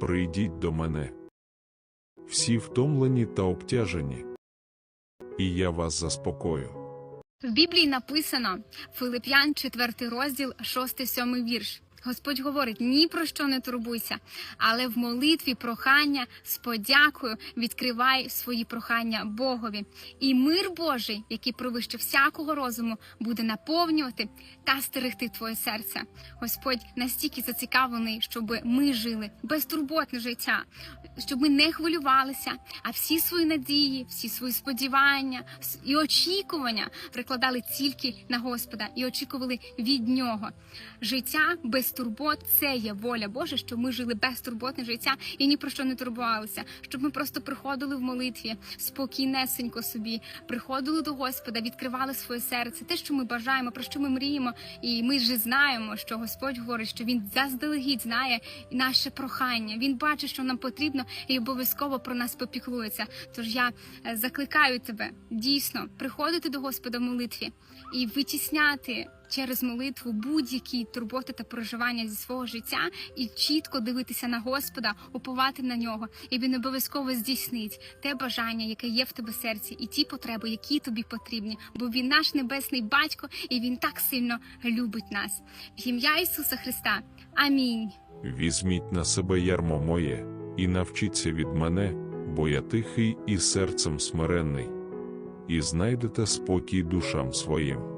Прийдіть до мене. Всі втомлені та обтяжені. І я вас заспокою. В Біблії написано Филип'ян, 4 розділ, 6-7 вірш. Господь говорить: ні про що не турбуйся, але в молитві прохання з подякою відкривай свої прохання Богові. І мир Божий, який провище всякого розуму, буде наповнювати та стерегти твоє серце. Господь настільки зацікавлений, щоб ми жили безтурботне життя, щоб ми не хвилювалися, а всі свої надії, всі свої сподівання і очікування прикладали тільки на Господа і очікували від нього. Життя без турбот це є воля Божа, щоб ми жили безтурботне життя і ні про що не турбувалися, щоб ми просто приходили в молитві спокійнесенько собі, приходили до Господа, відкривали своє серце, те, що ми бажаємо, про що ми мріємо. І ми ж знаємо, що Господь говорить, що Він заздалегідь знає наше прохання. Він бачить, що нам потрібно, і обов'язково про нас попіклується. Тож я е, закликаю тебе дійсно приходити до Господа в молитві і витісняти через молитву будь-які турботи та переживання зі свого життя і чітко дивитися на Господа, уповати на нього, і він обов'язково здійснить те бажання, яке є в тебе серці, і ті потреби, які тобі потрібні. Бо він наш небесний батько, і він так сильно любить нас. В ім'я Ісуса Христа. Амінь. Візьміть на себе ярмо моє, і навчіться від мене, бо я тихий і серцем смиренний, і знайдете спокій душам своїм.